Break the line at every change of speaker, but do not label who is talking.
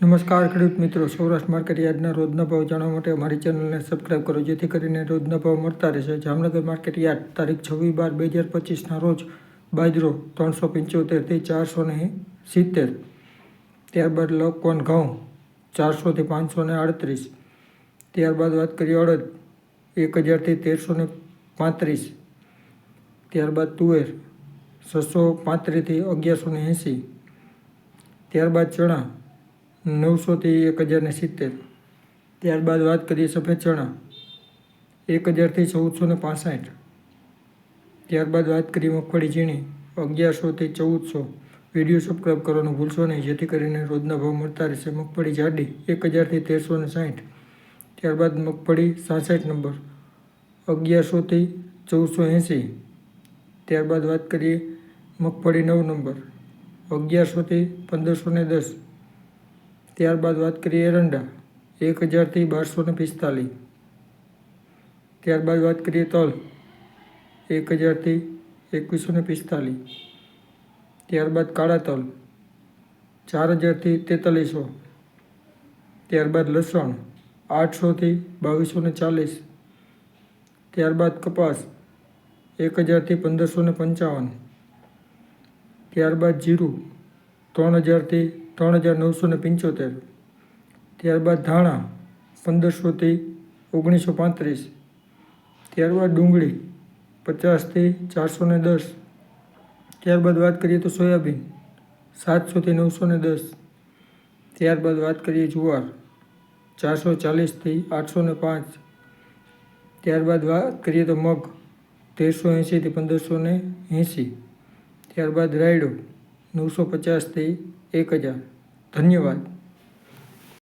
નમસ્કાર, ખેડૂત મિત્રો. સૌરાષ્ટ્ર માર્કેટ યાર્ડના રોજના ભાવ જાણવા માટે અમારી ચેનલને સબસ્ક્રાઈબ કરો, જેથી કરીને રોજના ભાવ મળતા રહેશે. જામનગર માર્કેટ યાર્ડ, તારીખ છવ્વીસ બાર બે હજાર પચીસના રોજ બાજરો ત્રણસો પંચોતેરથી ચારસો ને સિત્તેર, ત્યારબાદ લોકવન ઘઉં ચારસોથી પાંચસો ને આડત્રીસ, ત્યારબાદ વાત કરીએ અડદ એક હજારથી તેરસો ને પાંત્રીસ, ત્યારબાદ તુવેર છસો પાંત્રીસથી અગિયારસો ને એંસી, ત્યારબાદ ચણા નવસોથી એક હજારને સિત્તેર. ત્યારબાદ વાત કરીએ સફેદ ચણા. એક હજારથી ચૌદસો ને પાસઠ. ત્યારબાદ વાત કરીએ મગફળી ઝીણી. અગિયારસોથી ચૌદસો. વીડિયો સબસ્ક્રાઈબ કરવાનું ભૂલશો નહીં. જેથી કરીને રોજના ભાવ મળતા રહેશે. મગફળી જાડી એક હજારથી તેરસો ને સાઠ ત્યારબાદ મગફળી સાસઠ નંબર. અગિયારસોથી ચૌદસો એંસી ત્યારબાદ વાત કરીએ મગફળી નવ નંબર. અગિયારસોથી પંદરસો ને દસ. ત્યારબાદ વાત કરીએ એરંડા. એક હજારથી બારસો ને પિસ્તાલીસ. ત્યારબાદ વાત કરીએ તલ. એક હજારથી એકવીસો ને પિસ્તાલીસ. ત્યારબાદ કાળા તલ. ચાર હજારથી તેતાલીસો. ત્યારબાદ લસણ. આઠસોથી બાવીસો ને ચાલીસ. ત્યારબાદ કપાસ. એક હજારથી પંદરસો ને પંચાવન. ત્યારબાદ જીરું. ત્રણ હજારથી ત્રણ હજાર નવસો ને પંચોતેર. ત્યારબાદ ધાણા પંદરસોથી ઓગણીસો પાંત્રીસ. ત્યારબાદ ડુંગળી પચાસથી ચારસો ને દસ. ત્યારબાદ વાત કરીએ તો સોયાબીન સાતસોથી નવસો ને દસ. ત્યારબાદ વાત કરીએ જુવાર ચારસો ચાલીસથી આઠસો ને પાંચ. ત્યારબાદ વાત કરીએ તો મગ તેરસો એંશીથી પંદરસો ને એંશી. ત્યારબાદ રાયડો નવસો પચાસથી એક હજાર. ધન્યવાદ.